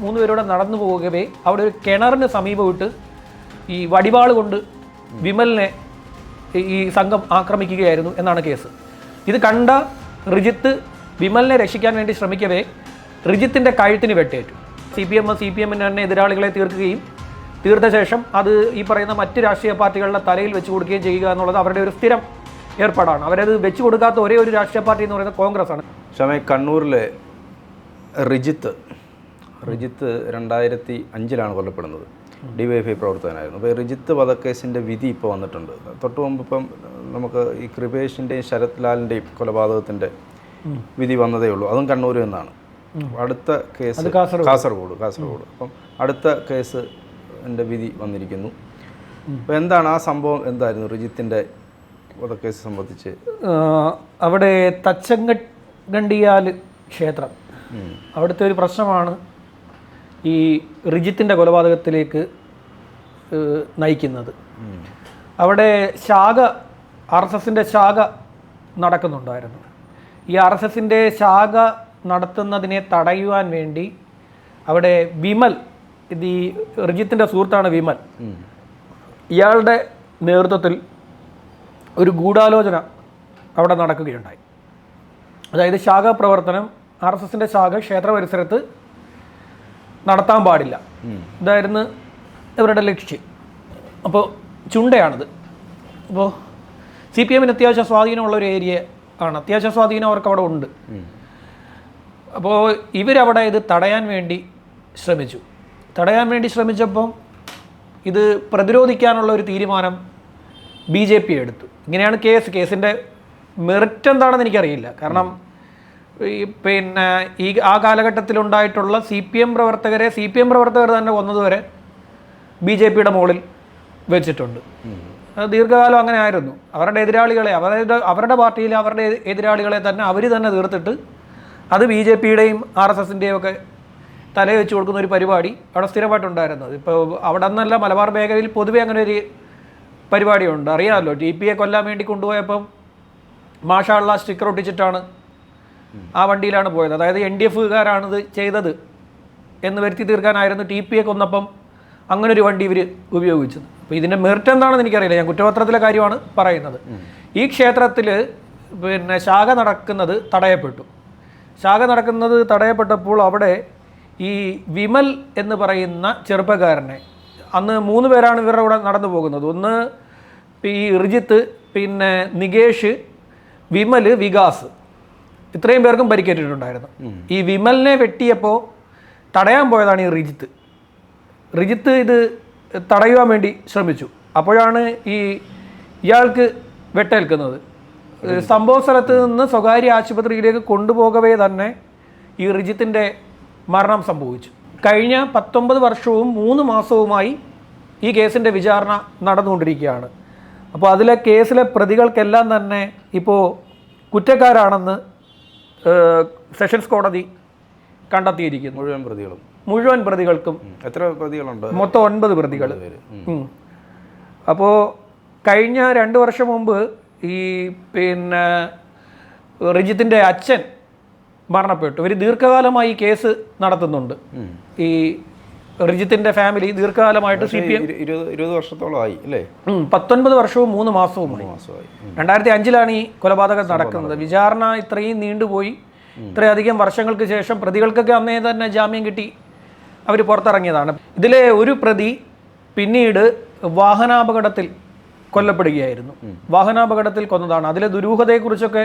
മൂന്ന് പേരോടെ നടന്നു പോകവേ. അവിടെ ഒരു കിണറിന് സമീപമിട്ട് ഈ വടിവാൾ കൊണ്ട് വിമലിനെ ഈ- സംഘം ആക്രമിക്കുകയായിരുന്നു എന്നാണ് കേസ്. ഇത് കണ്ട റിജിത്ത് വിമലിനെ രക്ഷിക്കാൻ വേണ്ടി ശ്രമിക്കവേ. റിജിത്തിന്റെ കഴുത്തിന് വെട്ടേറ്റു. C P M C P എമ്മിന് തന്നെ എതിരാളികളെ തീർക്കുകയും തീർത്ത ശേഷം അത് ഈ പറയുന്ന മറ്റ് രാഷ്ട്രീയ പാർട്ടികളുടെ തലയിൽ വെച്ച് കൊടുക്കുകയും ചെയ്യുക എന്നുള്ളത് അവരുടെ ഒരു സ്ഥിരം ഏർപ്പാടാണ്. അവരത് വെച്ച് കൊടുക്കാത്ത ഒരേ ഒരു രാഷ്ട്രീയ പാർട്ടി എന്ന് പറയുന്നത് കോൺഗ്രസ് ആണ് ക്ഷമ കണ്ണൂരിലെ റിജിത്ത് റിജിത്ത് രണ്ടായിരത്തി അഞ്ചിലാണ് കൊല്ലപ്പെടുന്നത്. ഡിവൈഎഫ്ഐ പ്രവർത്തകനായിരുന്നു. അപ്പോൾ റിജിത്ത് വധക്കേസിന്റെ വിധി ഇപ്പോൾ വന്നിട്ടുണ്ട്. തൊട്ട് മുമ്പ് ഇപ്പം നമുക്ക് ഈ കൃപേഷിന്റെയും ശരത് ലാലിന്റെയും കൊലപാതകത്തിന്റെ വിധി വന്നതേ ഉള്ളൂ. അതും കണ്ണൂർ എന്നാണ് അടുത്ത കേസ് കാസർഗോഡ്. കാസർഗോഡ് അപ്പം അടുത്ത കേസ് എന്റെ വിധി വന്നിരിക്കുന്നു. അപ്പോൾ എന്താണ് ആ സംഭവം? എന്തായിരുന്നു റിജിത്തിന്റെ വധക്കേസ് സംബന്ധിച്ച്? അവിടെ തച്ചങ്കണ്ടിയാൽ ക്ഷേത്രം. അവിടുത്തെ ഒരു പ്രശ്നമാണ്. ഈ റിജിത്തിന്റെ കൊലപാതകത്തിലേക്ക് നയിക്കുന്നത്. അവിടെ ശാഖ ആർ എസ് എസിന്റെ ശാഖ നടക്കുന്നുണ്ടായിരുന്നു. ഈ ആർ എസ് എസിന്റെ ശാഖ നടത്തുന്നതിനെ തടയുവാൻ വേണ്ടി അവിടെ വിമൽ ഇത് ഈ റിജിത്തിന്റെ സുഹൃത്താണ് വിമൽ. ഇയാളുടെ നേതൃത്വത്തിൽ ഒരു ഗൂഢാലോചന അവിടെ നടക്കുകയുണ്ടായി. അതായത് ശാഖ പ്രവർത്തനം ആർ എസ് എസിന്റെ ശാഖ ക്ഷേത്ര പരിസരത്ത് നടത്താൻ പാടില്ല. ഇതായിരുന്നു ഇവരുടെ ലക്ഷ്യം. അപ്പോൾ ചുണ്ടയാണിത്. അപ്പോൾ സി പി എമ്മിന് അത്യാവശ്യ സ്വാധീനമുള്ള ഒരു ഏരിയ ആണ്. അത്യാവശ്യ സ്വാധീനം അവർക്ക് അവിടെ ഉണ്ട്. അപ്പോൾ ഇവരവിടെ ഇത് തടയാൻ വേണ്ടി ശ്രമിച്ചു. തടയാൻ വേണ്ടി ശ്രമിച്ചപ്പോൾ ഇത് പ്രതിരോധിക്കാനുള്ള ഒരു തീരുമാനം ബി ജെ പി എടുത്തു. ഇങ്ങനെയാണ് കേസ്. കേസിന്റെ മെറിറ്റ് എന്താണെന്ന് എനിക്കറിയില്ല. കാരണം പിന്നെ ഈ ആ കാലഘട്ടത്തിലുണ്ടായിട്ടുള്ള സി പി എം പ്രവർത്തകരെ സി പി എം പ്രവർത്തകർ തന്നെ കൊന്നതുവരെ ബി ജെ പിയുടെ മുകളിൽ വെച്ചിട്ടുണ്ട്. ദീർഘകാലം അങ്ങനെ ആയിരുന്നു. അവരുടെ എതിരാളികളെ അവരുടെ അവരുടെ പാർട്ടിയിലെ അവരുടെ എതിരാളികളെ തന്നെ അവർ തന്നെ തീർത്തിട്ട് അത് ബി ജെ പിയുടെയും ആർ എസ് എസിന്റെയും ഒക്കെ തലയിൽ വെച്ച് കൊടുക്കുന്ന ഒരു പരിപാടി അവിടെ സ്ഥിരമായിട്ടുണ്ടായിരുന്നത് ഇപ്പോൾ അവിടെ നിന്നല്ല മലബാർ മേഖലയിൽ പൊതുവെ അങ്ങനെ ഒരു പരിപാടിയുണ്ട്. അറിയാമല്ലോ ടി പി എ കൊല്ലാൻ വേണ്ടി കൊണ്ടുപോയപ്പം മാഷാള്ള സ്റ്റിക്കർ ഒട്ടിച്ചിട്ടാണ് ആ വണ്ടിയിലാണ് പോയത്. അതായത് എൻ ഡി എഫുകാരാണിത് ചെയ്തത് എന്ന് വരുത്തി തീർക്കാനായിരുന്നു ടി പി എ കൊന്നപ്പം അങ്ങനെ ഒരു വണ്ടി ഇവർ ഉപയോഗിച്ചത്. അപ്പോൾ ഇതിന്റെ മെറിറ്റ് എന്താണെന്ന് എനിക്കറിയില്ല. ഞാൻ കുറ്റപത്രത്തിലെ കാര്യമാണ് പറയുന്നത്. ഈ ക്ഷേത്രത്തിൽ പിന്നെ ശാഖ നടക്കുന്നത് തടയപ്പെട്ടു. ശാഖ നടക്കുന്നത് തടയപ്പെട്ടപ്പോൾ അവിടെ ഈ വിമൽ എന്ന് പറയുന്ന ചെറുപ്പക്കാരനെ അന്ന് മൂന്ന് പേരാണ് ഇവരുടെ കൂടെ നടന്നു പോകുന്നത്. ഒന്ന് ഈ റിജിത്ത് പിന്നെ നികേഷ് വിമൽ വികാസ്. ഇത്രയും പേർക്കും പരിക്കേറ്റിട്ടുണ്ടായിരുന്നു. ഈ വിമലിനെ വെട്ടിയപ്പോൾ തടയാൻ പോയതാണ് ഈ റിജിത്ത്. റിജിത്ത് ഇത് തടയുവാൻ വേണ്ടി ശ്രമിച്ചു. അപ്പോഴാണ് ഈ ഇയാൾക്ക് വെട്ടേൽക്കുന്നത്. സംഭവ സ്ഥലത്ത് നിന്ന് സ്വകാര്യ ആശുപത്രിയിലേക്ക് കൊണ്ടുപോകവേ തന്നെ ഈ റിജിത്തിന്റെ മരണം സംഭവിച്ചു. കഴിഞ്ഞ പത്തൊമ്പത് വർഷവും മൂന്ന് മാസവുമായി ഈ കേസിന്റെ വിചാരണ നടന്നുകൊണ്ടിരിക്കുകയാണ്. അപ്പോൾ അതിലെ കേസിലെ പ്രതികൾക്കെല്ലാം തന്നെ ഇപ്പോൾ കുറ്റക്കാരാണെന്ന് സെഷൻസ് കോടതി കണ്ടെത്തിയിരിക്കുന്നു. മുഴുവൻ പ്രതികളും. മുഴുവൻ പ്രതികൾക്കും. എത്ര പ്രതികളുണ്ട്? മൊത്തം ഒൻപത് പ്രതികൾ പേര്. അപ്പോൾ കഴിഞ്ഞ രണ്ട് വർഷം മുമ്പ് ഈ പിന്നെ റിജിത്തിന്റെ അച്ഛൻ മരണപ്പെട്ടു. ഇവർ ദീർഘകാലമായി കേസ് നടത്തുന്നുണ്ട്. ഈ റിജിത്തിന്റെ ഫാമിലി ദീർഘകാലമായിട്ട് സി പി എം ഇരുപത് വർഷത്തോളമായി അല്ലേ? പത്തൊൻപത് വർഷവും മൂന്ന് മാസവുമായി. രണ്ടായിരത്തി അഞ്ചിലാണ് ഈ കൊലപാതകം നടക്കുന്നത്. വിചാരണ ഇത്രയും നീണ്ടുപോയി. ഇത്രയധികം വർഷങ്ങൾക്ക് ശേഷം പ്രതികൾക്കൊക്കെ അന്നേ തന്നെ ജാമ്യം കിട്ടി. അവർ പുറത്തിറങ്ങിയതാണ്. ഇതിലെ ഒരു പ്രതി പിന്നീട് വാഹനാപകടത്തിൽ കൊല്ലപ്പെടുകയായിരുന്നു. വാഹനാപകടത്തിൽ കൊന്നതാണ്. അതിലെ ദുരൂഹതയെക്കുറിച്ചൊക്കെ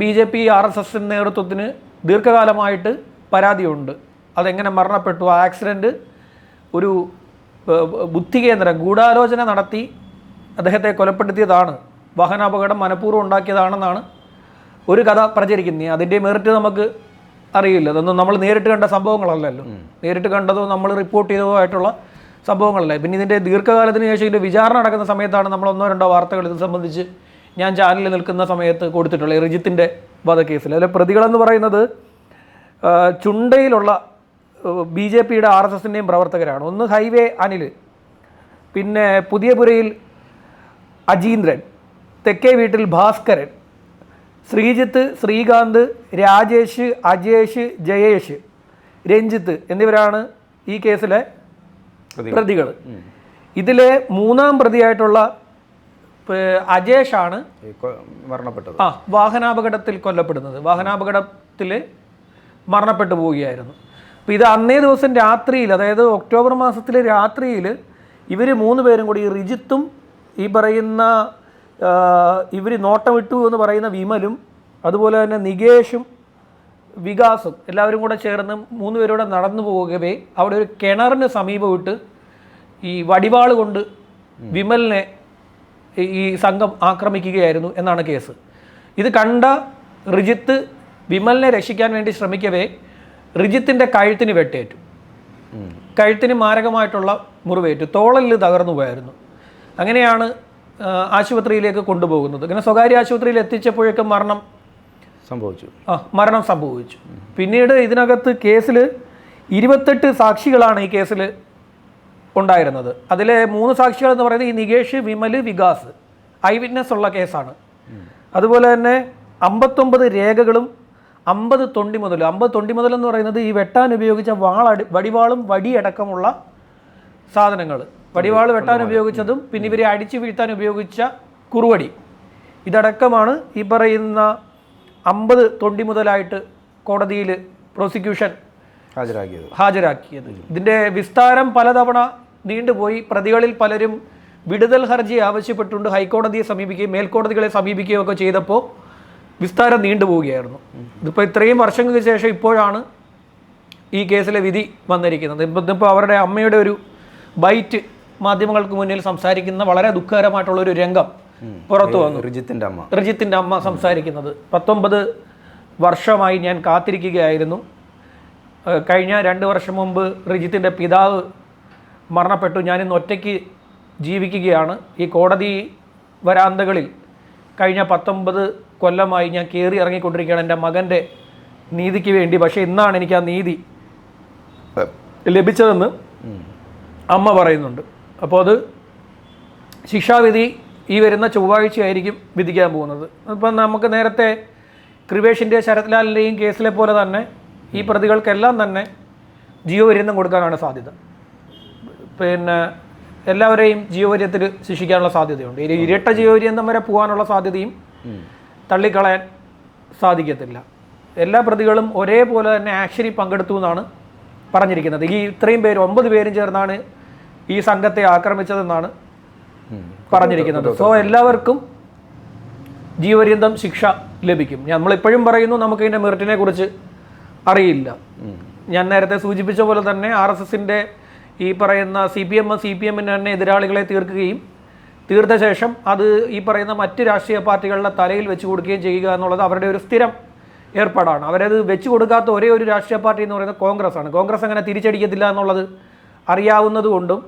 B J P R S S നേതൃത്വത്തിന് ദീർഘകാലമായിട്ട് പരാതിയുണ്ട്. അതെങ്ങനെ മരണപ്പെട്ടു? ആ ആക്സിഡന്റ് ഒരു ബുദ്ധികേന്ദ്രം ബുദ്ധി കേന്ദ്രം ഗൂഢാലോചന നടത്തി അദ്ദേഹത്തെ കൊലപ്പെടുത്തിയതാണ്. വാഹനാപകടം മനഃപൂർവം ഉണ്ടാക്കിയതാണെന്നാണ് ഒരു കഥ പ്രചരിക്കുന്നത്. അതിന്റെ മെറിറ്റ് നമുക്ക് അറിയില്ല. അതൊന്നും നമ്മൾ നേരിട്ട് കണ്ട സംഭവങ്ങളല്ലല്ലോ. നേരിട്ട് കണ്ടതോ നമ്മൾ റിപ്പോർട്ട് ചെയ്തതോ ആയിട്ടുള്ള സംഭവങ്ങളല്ല. പിന്നെ ഇതിന്റെ ദീർഘകാലത്തിന് ശേഷം ഇതിന്റെ വിചാരണ നടക്കുന്ന സമയത്താണ് നമ്മൾ ഒന്നോ രണ്ടോ വാർത്തകൾ ഇത് സംബന്ധിച്ച് ഞാൻ ചാനലിൽ നിൽക്കുന്ന സമയത്ത് കൊടുത്തിട്ടുള്ളത് റിജിത്തിന്റെ വധക്കേസിൽ. അതിലെ പ്രതികളെന്ന് പറയുന്നത് ചുണ്ടയിലുള്ള ബി ജെ പിയുടെ ആർ എസ് എസിന്റെയും പ്രവർത്തകരാണ്. ഒന്ന് ഹൈവേ അനിൽ പിന്നെ പുതിയപുരയിൽ അജീന്ദ്രൻ തെക്കേ വീട്ടിൽ ഭാസ്കരൻ ശ്രീജിത്ത് ശ്രീകാന്ത് രാജേഷ് അജേഷ് ജയേഷ് രഞ്ജിത്ത് എന്നിവരാണ് ഈ കേസിലെ പ്രതികൾ. ഇതിലെ മൂന്നാം പ്രതിയായിട്ടുള്ള അജേഷ് ആണ് മരണപ്പെട്ടത്. ആ വാഹനാപകടത്തിൽ കൊല്ലപ്പെടുന്നത്. വാഹനാപകടത്തിൽ മരണപ്പെട്ടു പോവുകയായിരുന്നു. അപ്പോൾ ഇത് അന്നേ ദിവസം രാത്രിയിൽ അതായത് ഒക്ടോബർ മാസത്തിലെ രാത്രിയിൽ ഇവർ മൂന്ന് പേരും കൂടി ഈ റിജിത്തും ഈ പറയുന്ന ഇവർ നോട്ടം വിട്ടു എന്ന് പറയുന്ന വിമലും അതുപോലെ തന്നെ നികേഷും വികാസും എല്ലാവരും കൂടെ ചേർന്ന് മൂന്ന് പേരൂടെ നടന്നു പോകവേ അവിടെ ഒരു കിണറിന് സമീപമിട്ട് ഈ വടിവാൾ കൊണ്ട് വിമലിനെ ഈ സംഘം ആക്രമിക്കുകയായിരുന്നു എന്നാണ് കേസ്. ഇത് കണ്ട റിജിത്ത് വിമലിനെ രക്ഷിക്കാൻ വേണ്ടി ശ്രമിക്കവേ. റിജിത്തിന്റെ കഴുത്തിന് വെട്ടേറ്റു. കഴുത്തിന് മാരകമായിട്ടുള്ള മുറിവേറ്റു. തോളലിൽ തകർന്നു പോയായിരുന്നു. അങ്ങനെയാണ് ആശുപത്രിയിലേക്ക് കൊണ്ടുപോകുന്നത്. അങ്ങനെ സ്വകാര്യ ആശുപത്രിയിൽ എത്തിച്ചപ്പോഴേക്കും മരണം സംഭവിച്ചു. ആ മരണം സംഭവിച്ചു. പിന്നീട് ഇതിനകത്ത് കേസിൽ ഇരുപത്തെട്ട് സാക്ഷികളാണ് ഈ കേസിൽ ഉണ്ടായിരുന്നത്. അതിലെ മൂന്ന് സാക്ഷികൾ എന്ന് പറയുന്നത് ഈ നികേഷ് വിമൽ വികാസ്. ഐ വിറ്റ്നസ് ഉള്ള കേസാണ്. അതുപോലെ തന്നെ അമ്പത്തൊമ്പത് രേഖകളും അമ്പത് തൊണ്ടി മുതൽ അമ്പത് തൊണ്ടി മുതൽ എന്ന് പറയുന്നത് ഈ വെട്ടാൻ ഉപയോഗിച്ച വാളടി വടിവാളും വടിയടക്കമുള്ള സാധനങ്ങൾ. വടിവാൾ വെട്ടാൻ ഉപയോഗിച്ചതും പിന്നെ ഇവരെ അടിച്ചു വീഴ്ത്താൻ ഉപയോഗിച്ച കുറുവടി. ഇതടക്കമാണ് ഈ പറയുന്ന അമ്പത് തൊണ്ടി മുതലായിട്ട് കോടതിയിൽ പ്രോസിക്യൂഷൻ ഹാജരാക്കിയത്. ഹാജരാക്കിയത്. ഇതിന്റെ വിസ്താരം പലതവണ നീണ്ടുപോയി. പ്രതികളിൽ പലരും വിടുതൽ ഹർജി ആവശ്യപ്പെട്ടുകൊണ്ട് ഹൈക്കോടതിയെ സമീപിക്കുകയും മേൽക്കോടതികളെ സമീപിക്കുകയും ഒക്കെ ചെയ്തപ്പോൾ വിസ്താരം നീണ്ടുപോവുകയായിരുന്നു ഇതിപ്പോൾ ഇത്രയും വർഷങ്ങൾക്ക് ശേഷം ഇപ്പോഴാണ് ഈ കേസിലെ വിധി വന്നിരിക്കുന്നത്. ഇപ്പം ഇപ്പോൾ അവരുടെ അമ്മയുടെ ഒരു ബൈറ്റ് മാധ്യമങ്ങൾക്ക് മുന്നിൽ സംസാരിക്കുന്ന വളരെ ദുഃഖകരമായിട്ടുള്ള ഒരു രംഗം പുറത്തു വന്നു. റിജിത്തിന്റെ അമ്മ. റിജിത്തിന്റെ അമ്മ സംസാരിക്കുന്നത്. പത്തൊമ്പത് വർഷമായി ഞാൻ കാത്തിരിക്കുകയായിരുന്നു. കഴിഞ്ഞ രണ്ട് വർഷം മുമ്പ് റിജിത്തിന്റെ പിതാവ് മരണപ്പെട്ടു. ഞാനിന്ന് ഒറ്റയ്ക്ക് ജീവിക്കുകയാണ്. ഈ കോടതി വരാന്തകളിൽ കഴിഞ്ഞ പത്തൊമ്പത് കൊല്ലമായി ഞാൻ കയറി ഇറങ്ങിക്കൊണ്ടിരിക്കുകയാണ് എന്റെ മകന്റെ നീതിക്ക് വേണ്ടി. പക്ഷേ ഇന്നാണ് എനിക്ക് ആ നീതി ലഭിച്ചതെന്ന് അമ്മ പറയുന്നുണ്ട്. അപ്പോൾ അത് ശിക്ഷാവിധി ഈ വരുന്ന ചൊവ്വാഴ്ചയായിരിക്കും വിധിക്കാൻ പോകുന്നത്. ഇപ്പം നമുക്ക് നേരത്തെ കൃപേഷിന്റെ ശരത്ലാലിന്റെയും കേസിലെ പോലെ തന്നെ ഈ പ്രതികൾക്കെല്ലാം തന്നെ ജീവപര്യന്തം കൊടുക്കാനാണ് സാധ്യത. പിന്നെ എല്ലാവരെയും ജീവപര്യത്തിൽ ശിക്ഷിക്കാനുള്ള സാധ്യതയുണ്ട്. ഇരട്ട ജീവപര്യന്തം വരെ പോകാനുള്ള സാധ്യതയും. തള്ളിക്കളയാൻ സാധിക്കത്തില്ല. എല്ലാ പ്രതികളും ഒരേപോലെ തന്നെ ആക്ഷനിൽ പങ്കെടുത്തു എന്നാണ് പറഞ്ഞിരിക്കുന്നത്. ഈ ഇത്രയും പേര് ഒമ്പത് പേരും ചേർന്നാണ് ഈ സംഘത്തെ ആക്രമിച്ചതെന്നാണ് പറഞ്ഞിരിക്കുന്നത്. സോ എല്ലാവർക്കും ജീവപര്യന്തം ശിക്ഷ ലഭിക്കും. നമ്മളിപ്പോഴും പറയുന്നു നമുക്ക് ഇതിന്റെ മെറിറ്റിനെ കുറിച്ച് അറിയില്ല. ഞാൻ നേരത്തെ സൂചിപ്പിച്ച പോലെ തന്നെ ആർ എസ് എസിന്റെ ഈ പറയുന്ന C P M C P എമ്മിന് തന്നെ എതിരാളികളെ തീർക്കുകയും തീർത്ത ശേഷം അത് ഈ പറയുന്ന മറ്റ് രാഷ്ട്രീയ പാർട്ടികളുടെ തലയിൽ വെച്ച് കൊടുക്കുകയും ചെയ്യുക എന്നുള്ളത് അവരുടെ ഒരു സ്ഥിരം ഏർപ്പാടാണ്. അവരത് വെച്ച് കൊടുക്കാത്ത ഒരേ ഒരു രാഷ്ട്രീയ പാർട്ടി എന്ന് പറയുന്നത് കോൺഗ്രസ് ആണ് കോൺഗ്രസ് അങ്ങനെ തിരിച്ചടിക്കത്തില്ല എന്നുള്ളത് അറിയാവുന്നതുകൊണ്ടും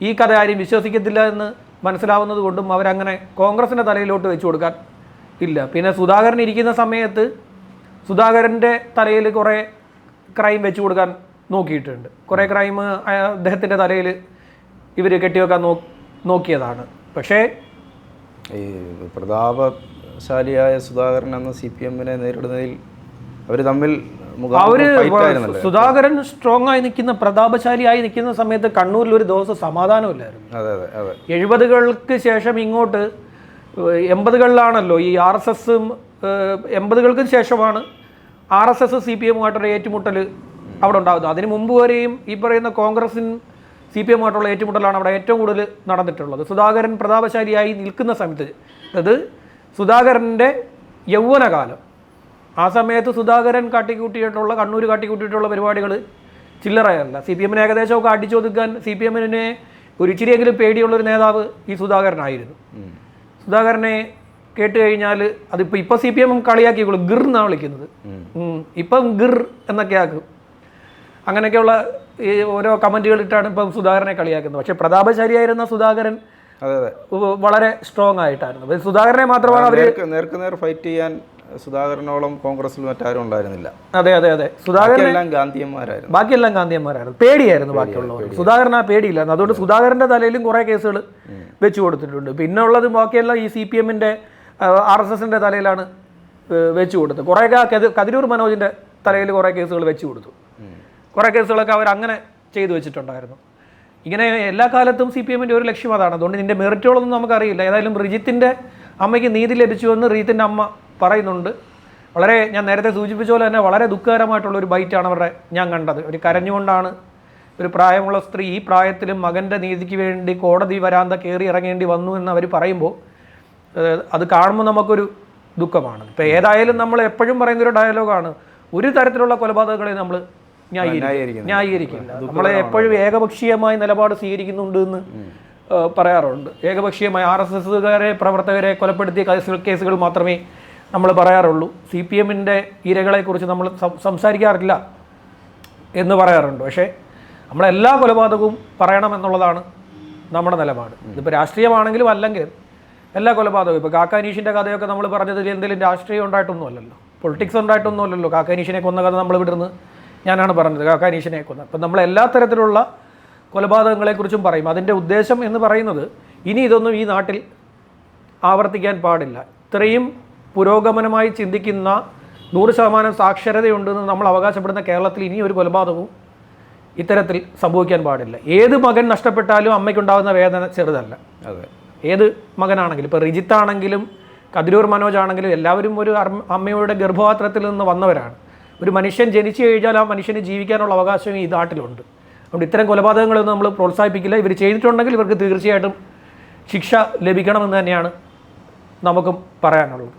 ഈ കഥ ആരും വിശ്വസിക്കത്തില്ല എന്ന് മനസ്സിലാവുന്നത് കൊണ്ടും അവരങ്ങനെ കോൺഗ്രസിന്റെ തലയിലോട്ട് വെച്ച് കൊടുക്കാൻ ഇല്ല. പിന്നെ സുധാകരൻ ഇരിക്കുന്ന സമയത്ത് സുധാകരന്റെ തലയിൽ കുറേ ക്രൈം വെച്ച് കൊടുക്കാൻ നോക്കിയിട്ടുണ്ട്. കുറേ ക്രൈം അദ്ദേഹത്തിന്റെ തലയിൽ ഇവർ കെട്ടിവെക്കാൻ നോ നോക്കിയതാണ്. പക്ഷേ ഈ പ്രതാപശാലിയായ സുധാകരൻ എന്ന സി പി എമ്മിനെ നേരിടുന്നതിൽ അവർ തമ്മിൽ അവർ സുധാകരൻ സ്ട്രോങ് ആയി നിൽക്കുന്ന പ്രതാപശാലിയായി നിൽക്കുന്ന സമയത്ത് കണ്ണൂരിൽ ഒരു ദിവസം സമാധാനമില്ലായിരുന്നു. എഴുപതുകൾക്ക് ശേഷം ഇങ്ങോട്ട് എൺപതുകളിലാണല്ലോ ഈ ആർ എസ് എസും എൺപതുകൾക്ക് ശേഷമാണ് R S S C P എമ്മുമായിട്ടുള്ള ഏറ്റുമുട്ടൽ അവിടെ ഉണ്ടാകുന്നത്. അതിന് മുമ്പ് വരെയും ഈ പറയുന്ന കോൺഗ്രസിൻ സി പി എമ്മുമായിട്ടുള്ള ഏറ്റുമുട്ടലാണ് അവിടെ ഏറ്റവും കൂടുതൽ നടന്നിട്ടുള്ളത്. സുധാകരൻ പ്രതാപശാലിയായി നിൽക്കുന്ന സമയത്ത് അത് സുധാകരന്റെ യൗവനകാലം. ആ സമയത്ത് സുധാകരൻ കാട്ടിക്കൂട്ടിയിട്ടുള്ള കണ്ണൂർ കാട്ടിക്കൂട്ടിയിട്ടുള്ള പരിപാടികൾ ചില്ലറയല്ല. സി പി എമ്മിനെ ഏകദേശമൊക്കെ അടിച്ചൊതുക്കാൻ സി പി എമ്മിനെ ഒരു ഇച്ചിരിയെങ്കിലും പേടിയുള്ള ഒരു നേതാവ് ഈ സുധാകരനായിരുന്നു. സുധാകരനെ കേട്ട് കഴിഞ്ഞാൽ അതിപ്പോൾ ഇപ്പോൾ സി പി എം കളിയാക്കിക്കോളും ഗിർ എന്നാണ് വിളിക്കുന്നത്. ഇപ്പം ഗിർ എന്നൊക്കെ ആക്കും അങ്ങനെയൊക്കെയുള്ള ഈ ഓരോ കമന്റുകൾ ഇട്ടാണ് ഇപ്പം സുധാകരനെ കളിയാക്കുന്നത്. പക്ഷെ പ്രതാപശാലിയായിരുന്ന സുധാകരൻ വളരെ സ്ട്രോങ് ആയിട്ടായിരുന്നു. സുധാകരനെ മാത്രമാണ് അവർ നേർക്ക് നേർക്ക് നേർ ഫൈറ്റ് ചെയ്യാൻ സുധാകരനോളം കോൺഗ്രസിൽ മറ്റാരും ഉണ്ടായിരുന്നില്ല. അതെ അതെ അതെ. സുധാകരൻ എല്ലാം ഗാന്ധിയന്മാരായിരുന്നു. ബാക്കിയെല്ലാം ഗാന്ധിയന്മാരായിരുന്നു. പേടിയായിരുന്നു ബാക്കിയുള്ളവർ സുധാകരൻ ആ പേടിയില്ലായിരുന്നു. അതുകൊണ്ട് സുധാകരന്റെ തലയിലും കുറേ കേസുകൾ വെച്ചു കൊടുത്തിട്ടുണ്ട്. പിന്നെ ഉള്ളത് ബാക്കിയെല്ലാം ഈ സി പി എമ്മിന്റെ ആർ എസ് എസിന്റെ തലയിലാണ് വെച്ചു കൊടുത്തത്. കുറേ കതിരൂർ മനോജിന്റെ തലയിൽ കുറേ കേസുകൾ വെച്ചു കൊടുത്തു. കുറേ കേസുകളൊക്കെ അവർ അങ്ങനെ ചെയ്തു വെച്ചിട്ടുണ്ടായിരുന്നു. ഇങ്ങനെ എല്ലാ കാലത്തും സി പി എമ്മിന്റെ ഒരു ലക്ഷ്യം അതാണ്. അതുകൊണ്ട് ഇതിന്റെ മെറിറ്റുകളൊന്നും നമുക്കറിയില്ല. ഏതായാലും റിജിത്തിന്റെ അമ്മയ്ക്ക് നീതി ലഭിച്ചുവെന്ന് റിജിത്തിന്റെ അമ്മ പറയുന്നുണ്ട്. വളരെ ഞാൻ നേരത്തെ സൂചിപ്പിച്ച പോലെ തന്നെ വളരെ ദുഃഖകരമായിട്ടുള്ള ഒരു ബൈറ്റാണ് അവരുടെ ഞാൻ കണ്ടത്. ഒരു കരഞ്ഞുകൊണ്ടാണ് ഒരു പ്രായമുള്ള സ്ത്രീ ഈ പ്രായത്തിലും മകന്റെ നീതിക്ക് വേണ്ടി കോടതി വരാന്ത കയറി ഇറങ്ങേണ്ടി വന്നു എന്ന് അവർ പറയുമ്പോൾ അത് കാണുമ്പോൾ നമുക്കൊരു ദുഃഖമാണ്. ഇപ്പോൾ ഏതായാലും നമ്മൾ എപ്പോഴും പറയുന്നൊരു ഡയലോഗാണ് ഒരു തരത്തിലുള്ള കൊലപാതകങ്ങളെ നമ്മൾ ന്യായീകരിക്കും. ന്യായീകരിക്കില്ല നമ്മളെ എപ്പോഴും ഏകപക്ഷീയമായി നിലപാട് സ്വീകരിക്കുന്നുണ്ട് എന്ന് പറയാറുണ്ട്. ഏകപക്ഷീയമായ ആർ എസ് എസുകാരെ പ്രവർത്തകരെ കൊലപ്പെടുത്തിയ കേസുകൾ മാത്രമേ നമ്മൾ പറയാറുള്ളൂ. സി പി എമ്മിന്റെ ഇരകളെക്കുറിച്ച് നമ്മൾ സംസാരിക്കാറില്ല എന്ന് പറയാറുണ്ട്. പക്ഷേ നമ്മളെല്ലാ കൊലപാതകവും പറയണമെന്നുള്ളതാണ് നമ്മുടെ നിലപാട്. ഇതിപ്പോൾ രാഷ്ട്രീയമാണെങ്കിലും അല്ലെങ്കിൽ എല്ലാ കൊലപാതകവും. ഇപ്പോൾ കാക്കാനീഷിന്റെ കഥയൊക്കെ നമ്മൾ പറഞ്ഞതിൽ എന്തെങ്കിലും രാഷ്ട്രീയം ഉണ്ടായിട്ടൊന്നും അല്ലല്ലോ പൊളിറ്റിക്സ് ഉണ്ടായിട്ടൊന്നുമല്ലല്ലോ. കാക്കാനീഷിനെ കൊന്ന കഥ നമ്മൾ ഇവിടുന്ന് ഞാനാണ് പറഞ്ഞത് കാക്കാനീഷിനെ കൊന്ന. അപ്പം നമ്മൾ എല്ലാ തരത്തിലുള്ള കൊലപാതകങ്ങളെക്കുറിച്ചും പറയും. അതിന്റെ ഉദ്ദേശം എന്ന് പറയുന്നത് ഇനി ഇതൊന്നും ഈ നാട്ടിൽ ആവർത്തിക്കാൻ പാടില്ല. ഇത്രയും പുരോഗമനമായി ചിന്തിക്കുന്ന നൂറ് ശതമാനം സാക്ഷരതയുണ്ടെന്ന് നമ്മൾ അവകാശപ്പെടുന്ന കേരളത്തിൽ ഇനി ഒരു കൊലപാതകവും ഇത്തരത്തിൽ സംഭവിക്കാൻ പാടില്ല. ഏത് മകൻ നഷ്ടപ്പെട്ടാലും അമ്മയ്ക്കുണ്ടാകുന്ന വേദന ചെറുതല്ല. അതെ. ഏത് മകനാണെങ്കിലും ഇപ്പോൾ റിജിത്താണെങ്കിലും കതിരൂർ മനോജ് ആണെങ്കിലും എല്ലാവരും ഒരു അമ്മയുടെ ഗർഭപാത്രത്തിൽ നിന്ന് വന്നവരാണ്. ഒരു മനുഷ്യൻ ജനിച്ചു കഴിഞ്ഞാൽ ആ മനുഷ്യന് ജീവിക്കാനുള്ള അവകാശം ഈ നാട്ടിലുണ്ട്. അതുകൊണ്ട് ഇത്തരം കൊലപാതകങ്ങളൊന്നും നമ്മൾ പ്രോത്സാഹിപ്പിക്കില്ല. ഇവർ ചെയ്തിട്ടുണ്ടെങ്കിൽ ഇവർക്ക് തീർച്ചയായിട്ടും ശിക്ഷ ലഭിക്കണമെന്ന് തന്നെയാണ് നമുക്കും പറയാനുള്ളത്.